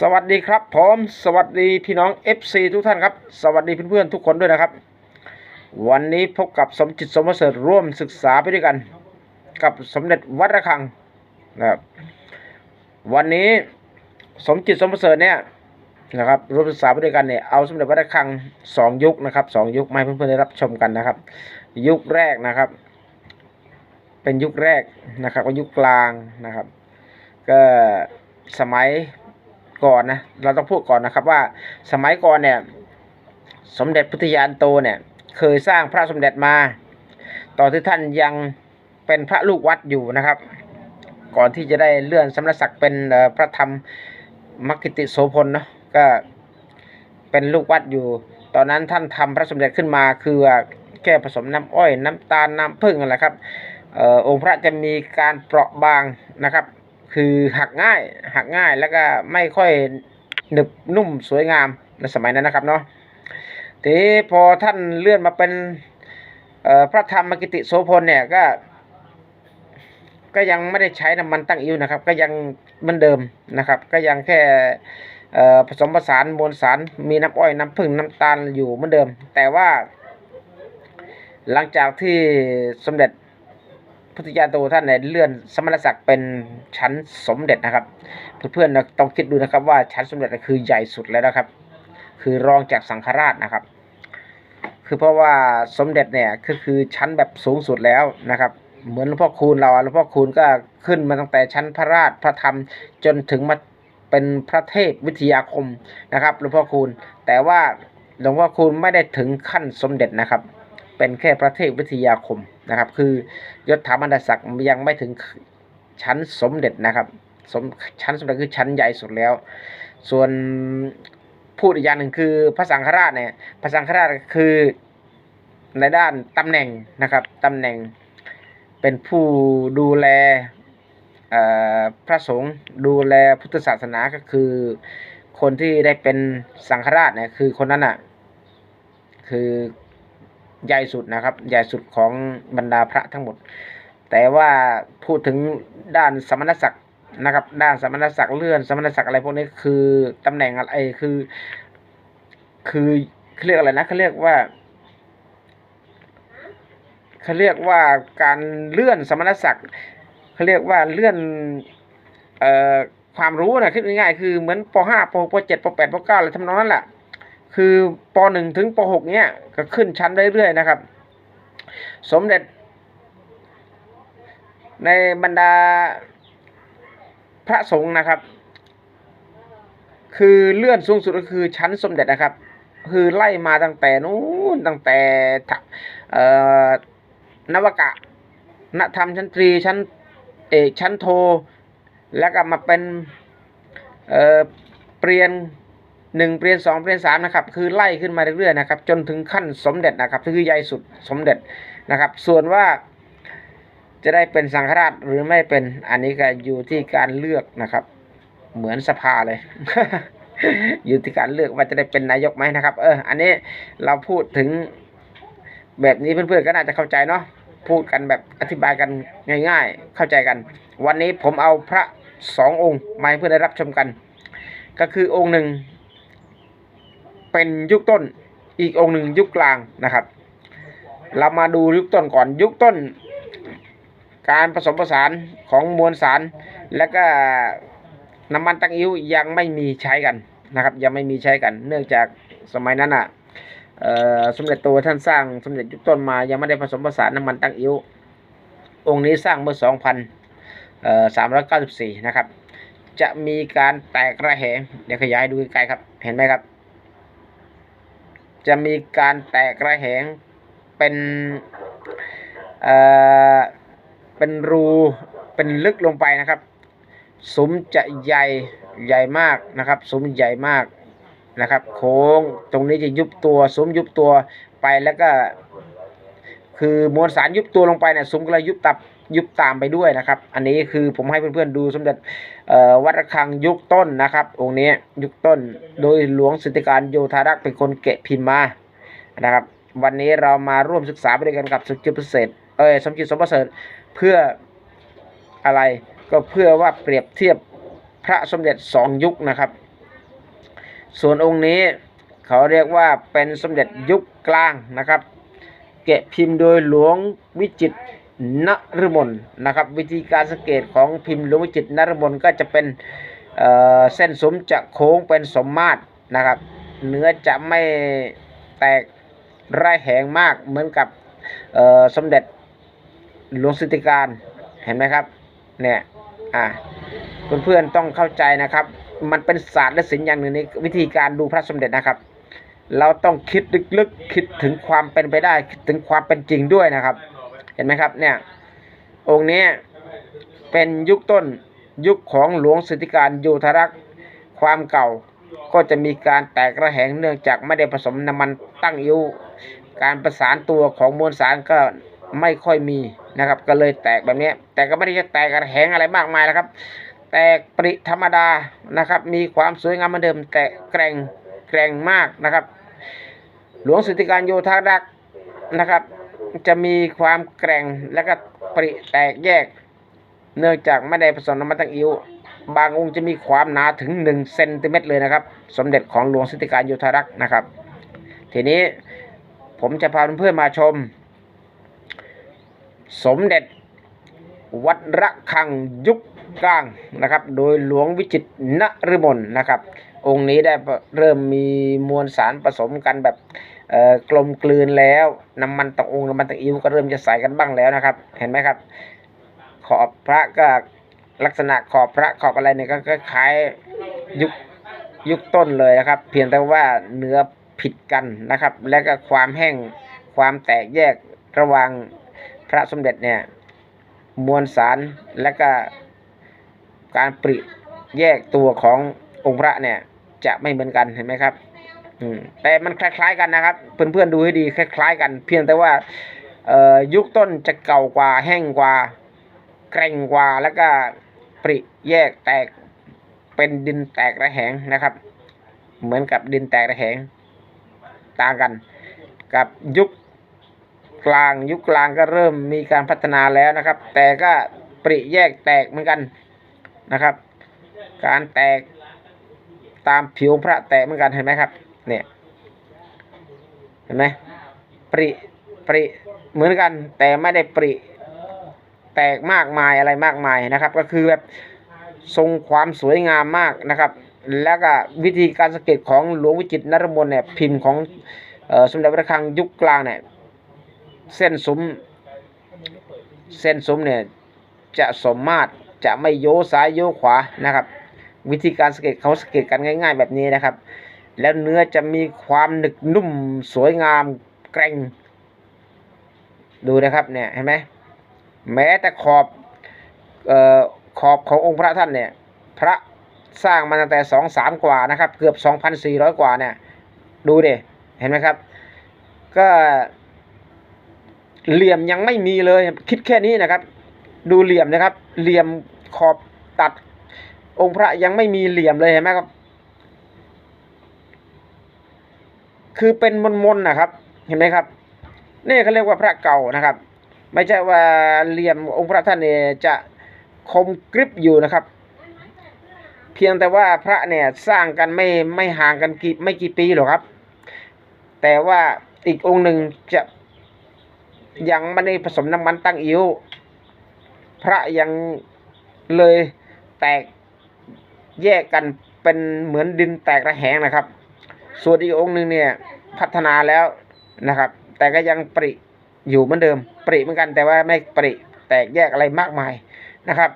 สวัสดีครับผมสวัสดีพี่น้อง FC ทุกท่านครับ สวัสดีเพื่อนๆทุกคนด้วยนะครับ วันนี้พบกับสมจิตสมเสริฐร่วมศึกษาไปด้วยกัน กับสมเด็จวัดระฆังนะครับวันนี้สมจิตสมเสริฐเนี่ยนะครับร่วมศึกษาไปด้วยกันเนี่ยเอาสมเด็จวัดระฆังสองยุคนะครับสองยุคมาให้เพื่อนๆได้รับชมกันนะครับ ยุคแรกนะครับ เป็นยุคแรกนะครับก็ยุคกลางนะครับ ก็สมัย ก่อนนะ เราต้องพูดก่อนนะครับว่าสมัยก่อนเนี่ย สมเด็จพุทธยานโตเนี่ย เคยสร้างพระสมเด็จมา ตอนที่ท่านยังเป็นพระลูกวัดอยู่นะครับ ก่อนที่จะได้เลื่อนสมณศักดิ์เป็นพระธรรมมกิติโสพลเนาะก็เป็นลูกวัดอยู่ ตอนนั้นท่านทำพระสมเด็จขึ้นมาคือแค่ผสมน้ำอ้อยน้ำตาลน้ำผึ้งอะไรครับออองค์พระจะมีการเปราะบางนะครับ คือหักง่าย หักง่ายแล้วก็ไม่ค่อยหนึบนุ่มสวยงามในสมัยนั้นนะครับเนาะทีนี้พอท่านเลื่อนมาเป็นพระธรรมกิติโสพลเนี่ยก็ก็ยังไม่ได้ใช้น้ำมันตั้งอิ้วนะครับ ก็ยังเหมือนเดิมนะครับ ก็ยังแค่ผสมผสานมวลสารมีน้ำอ้อยน้ำผึ้งน้ำตาลอยู่เหมือนเดิม แต่ว่า หลังจากที่สมเด็จ พุทธญาณโตท่านเนี่ยเลื่อนสมณศักดิ์เป็นชั้นสมเด็จนะครับ เพื่อนๆต้องคิดดูนะครับว่าชั้นสมเด็จคือใหญ่สุดแล้วนะครับ คือรองจากสังฆราชนะครับ คือเพราะว่าสมเด็จเนี่ยก็คือชั้นแบบสูงสุดแล้วนะครับ เหมือนหลวงพ่อคูณเราอะหลวงพ่อคูณก็ขึ้นมาตั้งแต่ชั้นพระราชพระธรรมจนถึงมาเป็นพระเทพวิทยาคมนะครับหลวงพ่อคูณแต่ว่าหลวงพ่อคูณไม่ได้ถึงขั้นสมเด็จนะครับ เป็นแค่พระเทพวิทยาคมนะครับ คือยศถาบรรดาศักดิ์ยังไม่ถึงชั้นสมเด็จนะครับสมชั้นสมเด็จคือชั้นใหญ่สุดแล้ว ส่วนพูดอีกอย่างหนึ่งคือพระสังฆราชเนี่ยพระสังฆราชคือในด้านตำแหน่งนะครับตำแหน่งเป็นผู้ดูแลพระสงฆ์ดูแลพุทธศาสนาก็คือคนที่ได้เป็นสังฆราชเนี่ยคือคนนั้นอะคือ ใหญ่สุดนะครับ ใหญ่สุดของบรรดาพระทั้งหมด แต่ว่าพูดถึงด้านสมณศักดิ์นะครับ ด้านสมณศักดิ์เลื่อน สมณศักดิ์อะไรพวกนี้คือตำแหน่งอะไรคือ คือเขาเรียกอะไรนะเขาเรียกว่าเขาเรียกว่าการเลื่อนสมณศักดิ์เขาเรียกว่าเลื่อนเอ่อความรู้นะคิดง่ายๆคือเหมือนป .5 ป .6 ป .7 ป .8 ป .9 อะไรทำนองนั้นแหละ คือป .1 ถึงป .6 เนี้ยก็ขึ้นชั้นเรื่อยๆนะครับ สมเด็จ ในบรรดาพระสงฆ์นะครับ คือเลื่อนสูงสุดก็คือชั้นสมเด็จนะครับ คือไล่มาตั้งแต่นู้นตั้งแต่ทะเอ่อนวกะนธรรมชั้นตรีชั้นเอกชั้นโท แล้วก็มาเป็นเปลี่ยน หนึ่งเปลี่ยนสองเปลี่ยนสามนะครับ คือไล่ขึ้นมาเรื่อยๆนะครับ จนถึงขั้นสมเด็จนะครับคือใหญ่สุดสมเด็จนะครับ ส่วนว่าจะได้เป็นสังฆราชหรือไม่เป็นอันนี้ก็อยู่ที่การเลือกนะครับ เหมือนสภาเลย อยู่ที่การเลือกว่าจะได้เป็นนายกไหมนะครับ เออ อันนี้เราพูดถึงแบบนี้เพื่อนๆก็น่าจะเข้าใจเนาะพูดกันแบบอธิบายกันง่ายๆ เข้าใจกัน วันนี้ผมเอาพระสององค์มาให้เพื่อนได้รับชมกัน ก็คือองค์หนึ่ง เป็นยุคต้น อีกองค์หนึ่งยุคกลางนะครับ เรามาดูยุคต้นก่อนยุคต้น การผสมผสานของมวลสาร และก็น้ำมันตั้งอิ้วยังไม่มีใช้กันนะครับ ยังไม่มีใช้กัน เนื่องจากสมัยนั้นอะเอ่อสมเด็จโตท่านสร้างสมเด็จยุคต้นมายังไม่ได้ผสมผสานน้ำมันตั้งอิ้วองค์นี้สร้างเมื่อ 2,394 นะครับ จะมีการแตกระแหงเดี๋ยวขยายดูใกล้ครับ เห็นไหมครับ จะมีการแตกระแหงเป็นเอ่อเป็นรูเป็นลึกลงไปนะครับสุมจะใหญ่ใหญ่มากนะครับสุมใหญ่มากนะครับ โค้งตรงนี้จะยุบตัวสุมยุบตัวไปแล้วก็ คือมวลสารยุบตัวลงไปเนี่ยสุมก็เลยยุบตับ ยุบตามไปด้วยนะครับ อันนี้คือผมให้เพื่อนๆดูสมเด็จวัดระฆังยุคต้นนะครับ องค์นี้ยุคต้นโดยหลวงสิทธิการโยธารักษ์เป็นคนแกะพิมพ์มานะครับ วันนี้เรามาร่วมศึกษาไปด้วยกันกับสมจิตประเสริฐเอ้สมจิตสมประเสริฐเพื่ออะไรก็เพื่อว่าเปรียบเทียบพระสมเด็จสองยุคนะครับ ส่วนองค์นี้เขาเรียกว่าเป็นสมเด็จยุคกลางนะครับ แกะพิมพ์โดยหลวงวิจิตร นฤมลนะครับ วิธีการสังเกตของพิมพ์ลวงวิจิตนฤมลก็จะเป็นเเส้นสมจะโค้งเป็นสมมาตรนะครับ เนื้อจะไม่แตกไร่แหงมากเหมือนกับสมเด็จหลวงสิทธิการเห็นไหมครับเนี่ยอ่าเพื่อนๆต้องเข้าใจนะครับ มันเป็นศาสตร์และศิลป์อย่างหนึ่งในวิธีการดูพระสมเด็จนะครับ เราต้องคิดลึกๆคิดถึงความเป็นไปได้ คิดถึงความเป็นจริงด้วยนะครับ เห็นไหมครับเนี่ยองค์นี้เป็นยุคต้นยุคของหลวงสิทธิการโยธรักษ์ความเก่าก็จะมีการแตกระแหงเนื่องจากไม่ได้ผสมน้ำมันตั้งอิ้วการประสานตัวของมวลสารก็ไม่ค่อยมีนะครับ ก็เลยแตกแบบนี้ แต่ก็ไม่ได้จะแตกระแหงอะไรมากมายแล้วครับ แตกปริธรรมดานะครับ มีความสวยงามเหมือนเดิม แต่แกร่งแกร่งมากนะครับ หลวงสิทธิการโยธารักษ์นะครับ จะมีความแกร่งและก็ปริแตกแยก เนื่องจากไม่ได้ผสมน้ำมันตั้งอิ้วบางองค์จะมีความหนาถึง1เซนติเมตรเลยนะครับ สมเด็จของหลวงสิทธิการโยธารักษ์นะครับ ทีนี้ผมจะพาเพื่อนมาชม สมเด็จวัดระฆังยุคกลางนะครับ โดยหลวงวิจิตรนฤมลนะครับ องค์นี้ได้เริ่มมีมวลสารผสมกันแบบ กลมกลืนแล้วน้ำมันตะองน้ำมันตะอิ้วก็เริ่มจะใส่กันบ้างแล้วนะครับ เห็นไหมครับ ขอบพระก็ลักษณะขอบพระขอบอะไรเนี่ยก็คล้ายยุคยุคต้นเลยนะครับ เพียงแต่ว่าเนื้อผิดกันนะครับ และก็ความแห้งความแตกแยกระหว่างพระสมเด็จเนี่ยมวลสารและก็การปริแยกตัวขององค์พระเนี่ยจะไม่เหมือนกันเห็นไหมครับ แต่มันคล้าย ๆกันนะครับ เพื่อนๆดูให้ดีคล้ายๆ กัน เพียงแต่ว่ายุคต้นจะเก่ากว่าแห้งกว่าแกร่งกว่าแล้วก็ปริแยกแตกเป็นดินแตกระแหงนะครับ เหมือนกับดินแตกระแหงต่างกัน กับยุคกลางยุคกลางก็เริ่มมีการพัฒนาแล้วนะครับ แต่ก็ปริแยกแตกเหมือนกันนะครับ การแตกตามผิวพระแตกเหมือนกันเห็นไหมครับ เนี่ยเห็นไหมปริปริเหมือนกัน แต่ไม่ได้ปริแตกมากมายอะไรมากมายนะครับ ก็คือแบบทรงความสวยงามมากนะครับ แล้วก็วิธีการสังเกตของหลวงวิจิตรนรมนเนี่ยพิมพ์ของออสมเด็จพระฆังยุคกลางเนี่ยเส้นซุ้มเส้นซุ้มเนี่ยจะสมมาตรจะไม่โยซ้ายโยขวานะครับ วิธีการสังเกตเขาสังเกตกันง่าย ๆ แบบนี้นะครับ แล้วเนื้อจะมีความหนึกนุ่มสวยงามแกร่ง ดูนะครับเนี่ยเห็นไหมแม้แต่ขอบออขอบขององค์พระท่านเนี่ย พระสร้างมาตั้งแต่สองสามกว่านะครับ เกือบสองพันสี่ร้อยกว่าเนี่ย ดูดิเห็นไหมครับ ก็เหลี่ยมยังไม่มีเลยคิดแค่นี้นะครับ ดูเหลี่ยมนะครับ เหลี่ยมขอบตัดองค์พระยังไม่มีเหลี่ยมเลยเห็นไหมครับ คือเป็นมนๆนะครับ เห็นไหมครับ นี่เขาเรียกว่าพระเก่านะครับ ไม่ใช่ว่าเหลี่ยมองค์พระท่านเนี่ยจะคมกริบอยู่นะครับ เพียงแต่ว่าพระเนี่ยสร้างกันไม่ไม่ห่างกันกี่ไม่กี่ปีหรอกครับ แต่ว่าอีกองค์หนึ่งจะยังไม่ได้ผสมน้ำมันตั้งอิ้วพระยังเลยแตกแยกกันเป็นเหมือนดินแตกระแหงนะครับ ส่วนอีกองค์หนึ่งเนี่ยพัฒนาแล้วนะครับ แต่ก็ยังปริอยู่เหมือนเดิม ปริเหมือนกันแต่ว่าไม่ปริแตกแยกอะไรมากมายนะครับ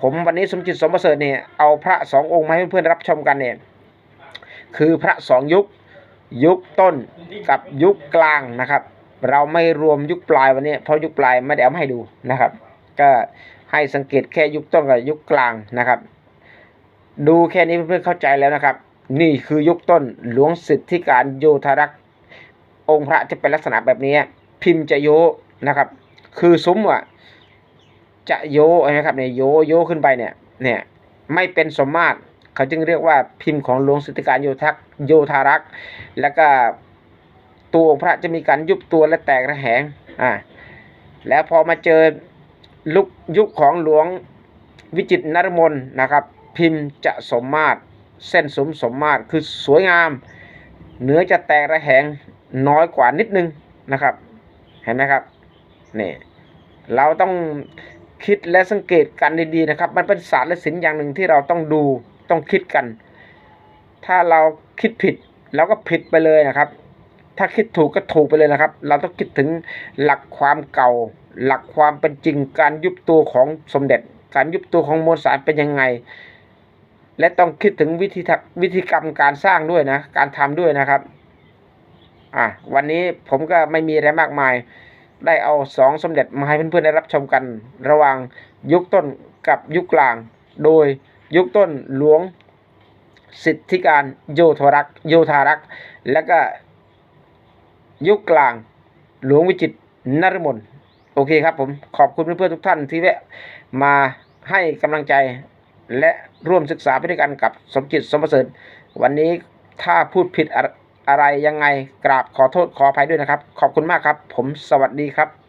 ผมวันนี้สมจิตสมประเสริฐเนี่ยเอาพระสององค์มาให้เพื่อนๆรับชมกันเนี่ยคือพระสองยุคยุคต้นกับยุคกลางนะครับ เราไม่รวมยุคปลายวันนี้ เพราะยุคปลายไม่ได้เอามาให้ดูนะครับ ก็ให้สังเกตแค่ยุคต้นกับยุคกลางนะครับ ดูแค่นี้เพื่อนๆเข้าใจแล้วนะครับ นี่คือยุคต้นหลวงสิทธิการโยธารักษ์องค์พระจะเป็นลักษณะแบบนี้ พิมพ์จะโยนะครับ คือซุ้มอะจะโยนะครับเนี่ยโยโยขึ้นไปเนี่ยเนี่ยไม่เป็นสมมาตรเขาจึงเรียกว่าพิมพ์ของหลวงสิทธิการโยทักษ์โยธารักษ์แล้วก็ตัวองค์พระจะมีการยุบตัวและแตกระแหงอ่าแล้วพอมาเจอลุกยุคของหลวงวิจิตรนรมนนะครับ พิมพ์จะสมมาตร เส้นสมสมมาตรคือสวยงาม เนื้อจะแตกระแหงน้อยกว่านิดนึงนะครับ เห็นไหมครับนี่เราต้องคิดและสังเกตกันดีๆนะครับ มันเป็นศาสตร์และศิลป์อย่างหนึ่งที่เราต้องดูต้องคิดกัน ถ้าเราคิดผิดเราก็ผิดไปเลยนะครับ ถ้าคิดถูกก็ถูกไปเลยนะครับ เราต้องคิดถึงหลักความเก่า หลักความเป็นจริงการยุบตัวของสมเด็จ การยุบตัวของมวลสารเป็นยังไง และต้องคิดถึงวิธีวิธีกรรมการสร้างด้วยนะ การทำด้วยนะครับ อะวันนี้ผมก็ไม่มีอะไรมากมาย ได้เอาสองสมเด็จมาให้เพื่อนๆได้รับชมกัน ระหว่างยุคต้นกับยุคกลาง โดยยุคต้นหลวงสิทธิการโยธรักษ์โยธารักษ์และก็ยุคกลางหลวงวิจิตรนฤมลโอเคครับผมขอบคุณเพื่อนๆทุกท่านที่แวะมาให้กำลังใจและ ร่วมศึกษาไปด้วยกันกับสมจิตสมประเสริฐวันนี้ถ้าพูดผิดอะอะไรยังไงกราบขอโทษขออภัยด้วยนะครับ ขอบคุณมากครับ ผมสวัสดีครับ